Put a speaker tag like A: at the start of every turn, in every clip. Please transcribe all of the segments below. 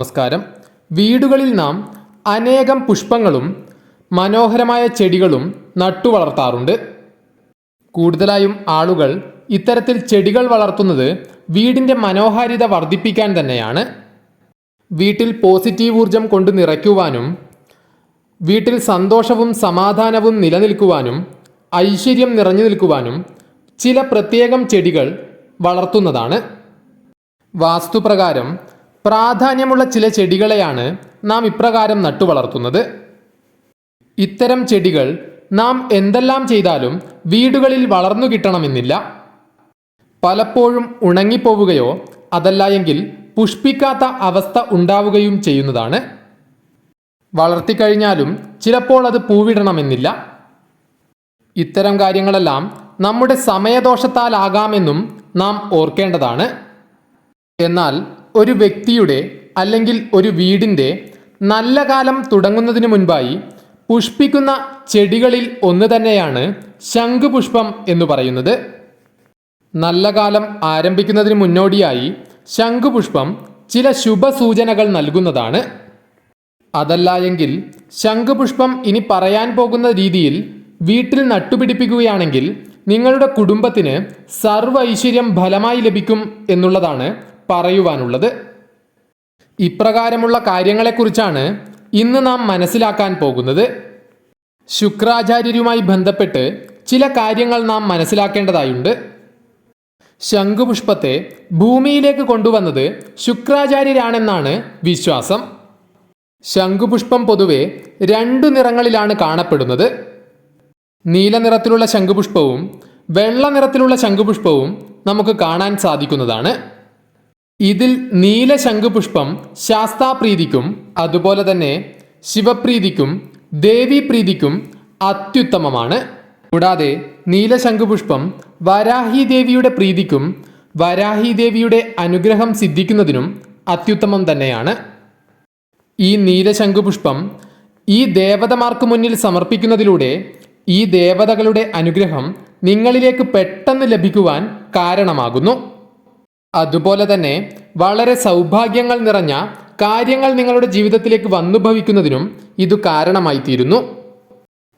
A: നമസ്കാരം. വീടുകളിൽ നാം അനേകം പുഷ്പങ്ങളും മനോഹരമായ ചെടികളും നട്ടു വളർത്താറുണ്ട്. കൂടുതലായും ആളുകൾ ഇത്തരത്തിൽ ചെടികൾ വളർത്തുന്നത് വീടിന്റെ മനോഹാരിത വർദ്ധിപ്പിക്കാൻ തന്നെയാണ്. വീട്ടിൽ പോസിറ്റീവ് ഊർജം കൊണ്ട് നിറയ്ക്കുവാനും വീട്ടിൽ സന്തോഷവും സമാധാനവും നിലനിൽക്കുവാനും ഐശ്വര്യം നിറഞ്ഞു നിൽക്കുവാനും ചില പ്രത്യേകം ചെടികൾ വളർത്തുന്നതാണ്. വാസ്തുപ്രകാരം പ്രാധാന്യമുള്ള ചില ചെടികളെയാണ് നാം ഇപ്രകാരം നട്ടുവളർത്തുന്നത്. ഇത്തരം ചെടികൾ നാം എന്തെല്ലാം ചെയ്താലും വീടുകളിൽ വളർന്നു കിട്ടണമെന്നില്ല. പലപ്പോഴും ഉണങ്ങിപ്പോവുകയോ അതല്ല എങ്കിൽ പുഷ്പിക്കാത്ത അവസ്ഥ ഉണ്ടാവുകയും ചെയ്യുന്നതാണ്. വളർത്തിക്കഴിഞ്ഞാലും ചിലപ്പോൾ അത് പൂവിടണമെന്നില്ല. ഇത്തരം കാര്യങ്ങളെല്ലാം നമ്മുടെ സമയദോഷത്താലാകാമെന്നും നാം ഓർക്കേണ്ടതാണ്. എന്നാൽ ഒരു വ്യക്തിയുടെ അല്ലെങ്കിൽ ഒരു വീടിന്റെ നല്ല കാലം തുടങ്ങുന്നതിന് മുൻപായി പുഷ്പിക്കുന്ന ചെടികളിൽ ഒന്ന് തന്നെയാണ് ശംഖുപുഷ്പം എന്ന് പറയുന്നത്. നല്ല കാലം ആരംഭിക്കുന്നതിന് മുന്നോടിയായി ശംഖുപുഷ്പം ചില ശുഭസൂചനകൾ നൽകുന്നതാണ്. അതല്ല എങ്കിൽ ശംഖുപുഷ്പം ഇനി പറയാൻ പോകുന്ന രീതിയിൽ വീട്ടിൽ നട്ടുപിടിപ്പിക്കുകയാണെങ്കിൽ നിങ്ങളുടെ കുടുംബത്തിന് സർവ ഐശ്വര്യം ഫലമായി ലഭിക്കും എന്നുള്ളതാണ് പറയുവാനുള്ളത്. ഇപ്രകാരമുള്ള കാര്യങ്ങളെക്കുറിച്ചാണ് ഇന്ന് നാം മനസ്സിലാക്കാൻ പോകുന്നത്. ശുക്രാചാര്യരുമായി ബന്ധപ്പെട്ട് ചില കാര്യങ്ങൾ നാം മനസ്സിലാക്കേണ്ടതായുണ്ട്. ശംഖുപുഷ്പത്തെ ഭൂമിയിലേക്ക് കൊണ്ടുവന്നത് ശുക്രാചാര്യരാണെന്നാണ് വിശ്വാസം. ശംഖുപുഷ്പം പൊതുവെ രണ്ടു നിറങ്ങളിലാണ് കാണപ്പെടുന്നത്. നീല നിറത്തിലുള്ള ശംഖുപുഷ്പവും വെള്ള നിറത്തിലുള്ള ശംഖുപുഷ്പവും നമുക്ക് കാണാൻ സാധിക്കുന്നതാണ്. ഇതിൽ നീല ശംഖുപുഷ്പം ശാസ്താപ്രീതിക്കും അതുപോലെ തന്നെ ശിവപ്രീതിക്കും ദേവീപ്രീതിക്കും അത്യുത്തമമാണ്. കൂടാതെ നീല ശംഖുപുഷ്പം വരാഹി ദേവിയുടെ പ്രീതിക്കും വരാഹി ദേവിയുടെ അനുഗ്രഹം സിദ്ധിക്കുന്നതിനും അത്യുത്തമം തന്നെയാണ്. ഈ നീലശംഖുപുഷ്പം ഈ ദേവതമാർക്ക് മുന്നിൽ സമർപ്പിക്കുന്നതിലൂടെ ഈ ദേവതകളുടെ അനുഗ്രഹം നിങ്ങളിലേക്ക് പെട്ടെന്ന് ലഭിക്കുവാൻ കാരണമാകുന്നു. അതുപോലെ തന്നെ വളരെ സൗഭാഗ്യങ്ങൾ നിറഞ്ഞ കാര്യങ്ങൾ നിങ്ങളുടെ ജീവിതത്തിലേക്ക് വന്നു ഭവിക്കുന്നതിനും ഇത് കാരണമായി തീരുന്നു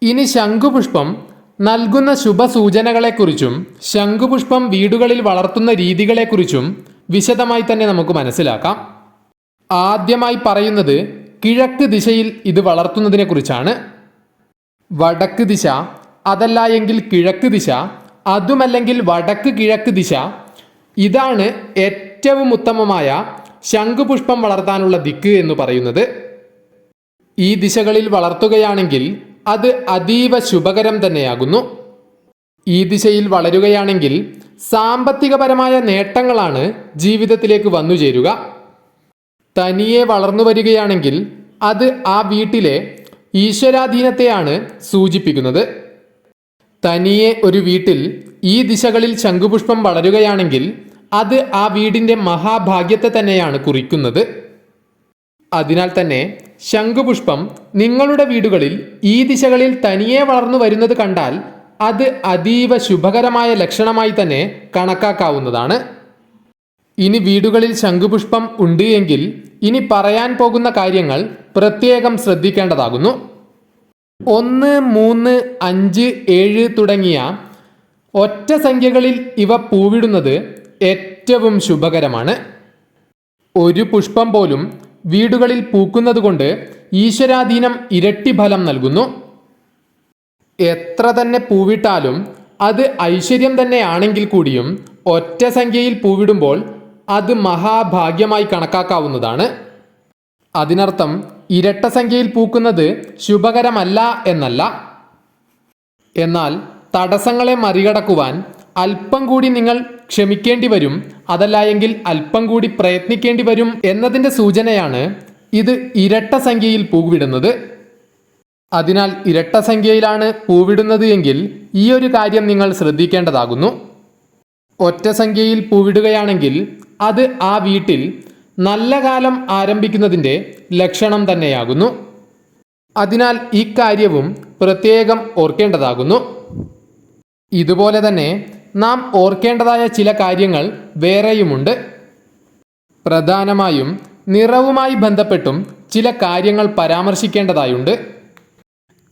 A: ഇനി ശംഖുപുഷ്പം നൽകുന്ന ശുഭസൂചനകളെക്കുറിച്ചും ശംഖുപുഷ്പം വീടുകളിൽ വളർത്തുന്ന രീതികളെക്കുറിച്ചും വിശദമായി തന്നെ നമുക്ക് മനസ്സിലാക്കാം. ആദ്യമായി പറയുന്നത് കിഴക്ക് ദിശയിൽ ഇത് വളർത്തുന്നതിനെക്കുറിച്ചാണ്. വടക്ക് ദിശ അതല്ല എങ്കിൽ കിഴക്ക് ദിശ അതുമല്ലെങ്കിൽ വടക്ക് കിഴക്ക് ദിശ ഇതാണ് ഏറ്റവും ഉത്തമമായ ശംഖുപുഷ്പം വളർത്താനുള്ള ദിക്ക് എന്ന് പറയുന്നത്. ഈ ദിശകളിൽ വളർത്തുകയാണെങ്കിൽ അത് അതീവ ശുഭകരം തന്നെയാകുന്നു. ഈ ദിശയിൽ വളരുകയാണെങ്കിൽ സാമ്പത്തികപരമായ നേട്ടങ്ങളാണ് ജീവിതത്തിലേക്ക് വന്നു ചേരുക. തനിയെ വളർന്നു വരികയാണെങ്കിൽ അത് ആ വീട്ടിലെ ഈശ്വരാധീനത്തെയാണ് സൂചിപ്പിക്കുന്നത്. തനിയെ ഒരു വീട്ടിൽ ഈ ദിശകളിൽ ശംഖുപുഷ്പം വളരുകയാണെങ്കിൽ അത് ആ വീടിന്റെ മഹാഭാഗ്യത്തെ തന്നെയാണ് കുറിക്കുന്നത്. അതിനാൽ തന്നെ ശംഖുപുഷ്പം നിങ്ങളുടെ വീടുകളിൽ ഈ ദിശകളിൽ തനിയെ വളർന്നു വരുന്നത് കണ്ടാൽ അത് അതീവ ശുഭകരമായ ലക്ഷണമായി തന്നെ കണക്കാക്കാവുന്നതാണ്. ഇനി വീടുകളിൽ ശംഖുപുഷ്പം ഉണ്ട് എങ്കിൽ ഇനി പറയാൻ പോകുന്ന കാര്യങ്ങൾ പ്രത്യേകം ശ്രദ്ധിക്കേണ്ടതാകുന്നു. ഒന്ന് മൂന്ന് അഞ്ച് ഏഴ് തുടങ്ങിയ ഒറ്റ സംഖ്യകളിൽ ഇവ പൂവിടുന്നത് ഏറ്റവും ശുഭകരമാണ്. ഒരു പുഷ്പം പോലും വീടുകളിൽ പൂക്കുന്നതുകൊണ്ട് ഈശ്വരാധീനം ഇരട്ടി ഫലം നൽകുന്നു. എത്ര തന്നെ പൂവിട്ടാലും അത് ഐശ്വര്യം തന്നെയാണെങ്കിൽ കൂടിയും ഒറ്റ സംഖ്യയിൽ പൂവിടുമ്പോൾ അത് മഹാഭാഗ്യമായി കണക്കാക്കാവുന്നതാണ്. അതിനർത്ഥം ഇരട്ട സംഖ്യയിൽ പൂക്കുന്നത് ശുഭകരമല്ല എന്നല്ല. എന്നാൽ തടസ്സങ്ങളെ മറികടക്കുവാൻ അല്പം കൂടി നിങ്ങൾ ക്ഷമിക്കേണ്ടി വരും. അതല്ല എങ്കിൽ അല്പം കൂടി പ്രയത്നിക്കേണ്ടി വരും എന്നതിന്റെ സൂചനയാണ് ഇത് ഇരട്ട സംഖ്യയിൽ പൂവിടുന്നത്. അതിനാൽ ഇരട്ട സംഖ്യയിലാണ് പൂവിടുന്നത് എങ്കിൽ ഈ ഒരു കാര്യം നിങ്ങൾ ശ്രദ്ധിക്കേണ്ടതാകുന്നു. ഒറ്റ സംഖ്യയിൽ പൂവിടുകയാണെങ്കിൽ അത് ആ വീട്ടിൽ നല്ല കാലം ആരംഭിക്കുന്നതിന്റെ ലക്ഷണം തന്നെയാകുന്നു. അതിനാൽ ഈ കാര്യവും പ്രത്യേകം ഓർക്കേണ്ടതാകുന്നു. ഇതുപോലെ തന്നെ നാം ഓർക്കേണ്ടതായ ചില കാര്യങ്ങൾ വേറെയുമുണ്ട്. പ്രധാനമായും നിറവുമായി ബന്ധപ്പെട്ടും ചില കാര്യങ്ങൾ പരാമർശിക്കേണ്ടതായുണ്ട്.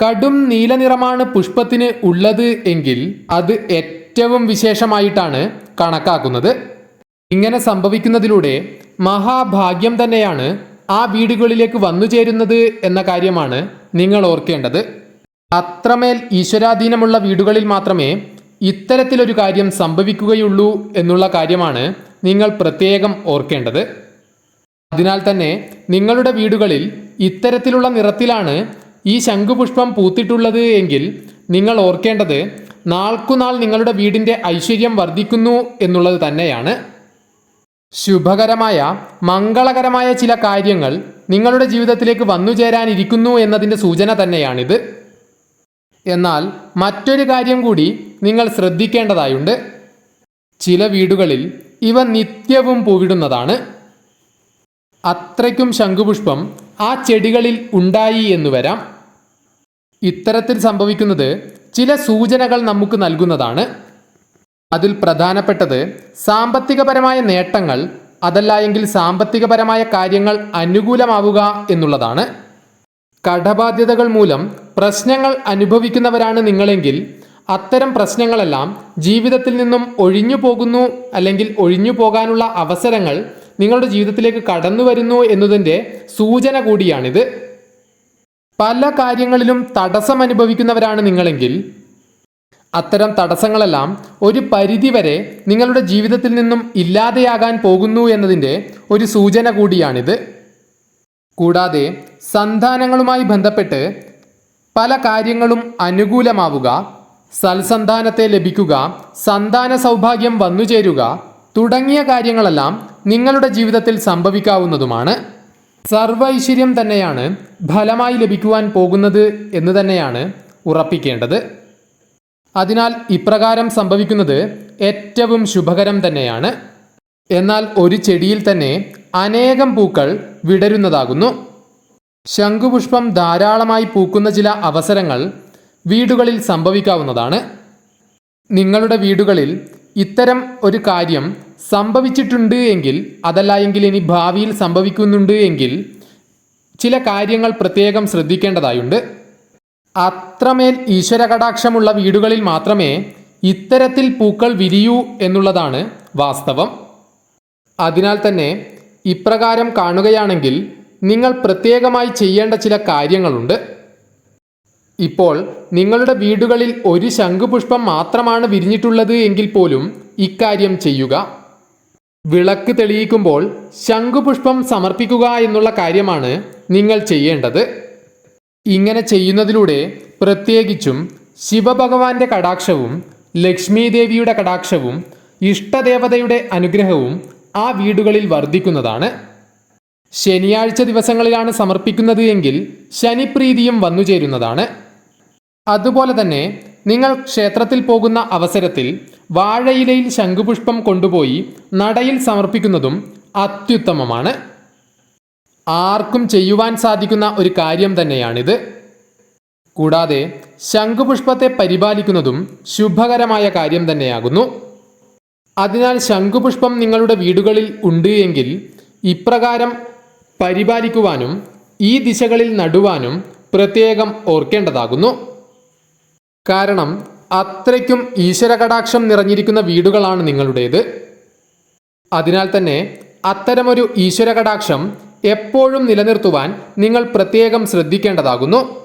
A: കടും നീലനിറമാണ് പുഷ്പത്തിന് ഉള്ളത് എങ്കിൽ അത് ഏറ്റവും വിശേഷമായിട്ടാണ് കണക്കാക്കുന്നത്. ഇങ്ങനെ സംഭവിക്കുന്നതിലൂടെ മഹാഭാഗ്യം തന്നെയാണ് ആ വീടുകളിലേക്ക് വന്നു ചേരുന്നത് എന്ന കാര്യമാണ് നിങ്ങൾ ഓർക്കേണ്ടത്. അത്രമേൽ ഈശ്വരാധീനമുള്ള വീടുകളിൽ മാത്രമേ ഇത്തരത്തിലൊരു കാര്യം സംഭവിക്കുകയുള്ളൂ എന്നുള്ള കാര്യമാണ് നിങ്ങൾ പ്രത്യേകം ഓർക്കേണ്ടത്. അതിനാൽ തന്നെ നിങ്ങളുടെ വീടുകളിൽ ഇത്തരത്തിലുള്ള നിറത്തിലാണ് ഈ ശംഖുപുഷ്പം പൂത്തിട്ടുള്ളത് എങ്കിൽ നിങ്ങൾ ഓർക്കേണ്ടത് നാൾക്കുനാൾ നിങ്ങളുടെ വീടിന്റെ ഐശ്വര്യം വർദ്ധിക്കുന്നു എന്നുള്ളത് തന്നെയാണ്. ശുഭകരമായ മംഗളകരമായ ചില കാര്യങ്ങൾ നിങ്ങളുടെ ജീവിതത്തിലേക്ക് വന്നു ചേരാനിരിക്കുന്നു എന്നതിന്റെ സൂചന തന്നെയാണിത്. എന്നാൽ മറ്റൊരു കാര്യം കൂടി നിങ്ങൾ ശ്രദ്ധിക്കേണ്ടതായുണ്ട്. ചില വീടുകളിൽ ഇവ നിത്യവും പൂവിടുന്നതാണ്. അത്രയ്ക്കും ശംഖുപുഷ്പം ആ ചെടികളിൽ ഉണ്ടായി എന്ന് വരാം. ഇത്തരത്തിൽ സംഭവിക്കുന്നത് ചില സൂചനകൾ നമുക്ക് നൽകുന്നതാണ്. അതിൽ പ്രധാനപ്പെട്ടത് സാമ്പത്തികപരമായ നേട്ടങ്ങൾ അതല്ല എങ്കിൽ സാമ്പത്തികപരമായ കാര്യങ്ങൾ അനുകൂലമാവുക എന്നുള്ളതാണ്. കടബാധ്യതകൾ മൂലം പ്രശ്നങ്ങൾ അനുഭവിക്കുന്നവരാണ് നിങ്ങളെങ്കിൽ അത്തരം പ്രശ്നങ്ങളെല്ലാം ജീവിതത്തിൽ നിന്നും ഒഴിഞ്ഞു പോകുന്നു അല്ലെങ്കിൽ ഒഴിഞ്ഞു പോകാനുള്ള അവസരങ്ങൾ നിങ്ങളുടെ ജീവിതത്തിലേക്ക് കടന്നു വരുന്നു എന്നതിന്റെ സൂചന കൂടിയാണിത്. പല കാര്യങ്ങളിലും തടസ്സം അനുഭവിക്കുന്നവരാണ് നിങ്ങളെങ്കിൽ അത്തരം തടസ്സങ്ങളെല്ലാം ഒരു പരിധിവരെ നിങ്ങളുടെ ജീവിതത്തിൽ നിന്നും ഇല്ലാതെയാകാൻ പോകുന്നു എന്നതിന്റെ ഒരു സൂചന കൂടിയാണിത്. കൂടാതെ സന്താനങ്ങളുമായി ബന്ധപ്പെട്ട് പല കാര്യങ്ങളും അനുകൂലമാവുക സൽസന്താനത്തെ ലഭിക്കുക സന്താന സൗഭാഗ്യം വന്നുചേരുക തുടങ്ങിയ കാര്യങ്ങളെല്ലാം നിങ്ങളുടെ ജീവിതത്തിൽ സംഭവിക്കാവുന്നതുമാണ്. സർവ ഐശ്വര്യം തന്നെയാണ് ഫലമായി ലഭിക്കുവാൻ പോകുന്നത് എന്ന് തന്നെയാണ് ഉറപ്പിക്കേണ്ടത്. അതിനാൽ ഇപ്രകാരം സംഭവിക്കുന്നത് ഏറ്റവും ശുഭകരം തന്നെയാണ്. എന്നാൽ ഒരു ചെടിയിൽ തന്നെ അനേകം പൂക്കൾ വിടരുന്നതാകുന്നു. ശംഖുപുഷ്പം ധാരാളമായി പൂക്കുന്ന ചില അവസരങ്ങൾ വീടുകളിൽ സംഭവിക്കാവുന്നതാണ്. നിങ്ങളുടെ വീടുകളിൽ ഇത്തരം ഒരു കാര്യം സംഭവിച്ചിട്ടുണ്ട് എങ്കിൽ അതല്ല എങ്കിൽ ഇനി ഭാവിയിൽ സംഭവിക്കുന്നുണ്ട് എങ്കിൽ ചില കാര്യങ്ങൾ പ്രത്യേകം ശ്രദ്ധിക്കേണ്ടതായുണ്ട്. അത്രമേൽ ഈശ്വരകടാക്ഷമുള്ള വീടുകളിൽ മാത്രമേ ഇത്തരത്തിൽ പൂക്കൾ വിരിയൂ എന്നുള്ളതാണ് വാസ്തവം. അതിനാൽ തന്നെ ഇപ്രകാരം കാണുകയാണെങ്കിൽ നിങ്ങൾ പ്രത്യേകമായി ചെയ്യേണ്ട ചില കാര്യങ്ങളുണ്ട്. ഇപ്പോൾ നിങ്ങളുടെ വീടുകളിൽ ഒരു ശംഖുപുഷ്പം മാത്രമാണ് വിരിഞ്ഞിട്ടുള്ളത് എങ്കിൽ പോലും ഇക്കാര്യം ചെയ്യുക. വിളക്ക് തെളിയിക്കുമ്പോൾ ശംഖുപുഷ്പം സമർപ്പിക്കുക എന്നുള്ള കാര്യമാണ് നിങ്ങൾ ചെയ്യേണ്ടത്. ഇങ്ങനെ ചെയ്യുന്നതിലൂടെ പ്രത്യേകിച്ചും ശിവഭഗവാന്റെ കടാക്ഷവും ലക്ഷ്മീദേവിയുടെ കടാക്ഷവും ഇഷ്ടദേവതയുടെ അനുഗ്രഹവും ആ വീടുകളിൽ വർദ്ധിക്കുന്നതാണ്. ശനിയാഴ്ച ദിവസങ്ങളിലാണ് സമർപ്പിക്കുന്നത് എങ്കിൽ ശനിപ്രീതിയും വന്നുചേരുന്നതാണ് അതുപോലെ തന്നെ നിങ്ങൾ ക്ഷേത്രത്തിൽ പോകുന്ന അവസരത്തിൽ വാഴയിലയിൽ ശംഖുപുഷ്പം കൊണ്ടുപോയി നടയിൽ സമർപ്പിക്കുന്നതും അത്യുത്തമമാണ്. ആർക്കും ചെയ്യുവാൻ സാധിക്കുന്ന ഒരു കാര്യം തന്നെയാണിത്. കൂടാതെ ശംഖുപുഷ്പത്തെ പരിപാലിക്കുന്നതും ശുഭകരമായ കാര്യം തന്നെയാകുന്നു. അതിനാൽ ശംഖുപുഷ്പം നിങ്ങളുടെ വീടുകളിൽ ഉണ്ട് എങ്കിൽ ഇപ്രകാരം പരിപാലിക്കുവാനും ഈ ദിശകളിൽ നടുവാനും പ്രത്യേകം ഓർക്കേണ്ടതാകുന്നു. കാരണം അത്രയ്ക്കും ഈശ്വരകടാക്ഷം നിറഞ്ഞിരിക്കുന്ന വീടുകളാണ് നിങ്ങളുടേത്. അതിനാൽ തന്നെ അത്തരമൊരു ഈശ്വരകടാക്ഷം എപ്പോഴും നിലനിർത്തുവാൻ നിങ്ങൾ പ്രത്യേകം ശ്രദ്ധിക്കേണ്ടതാകുന്നു.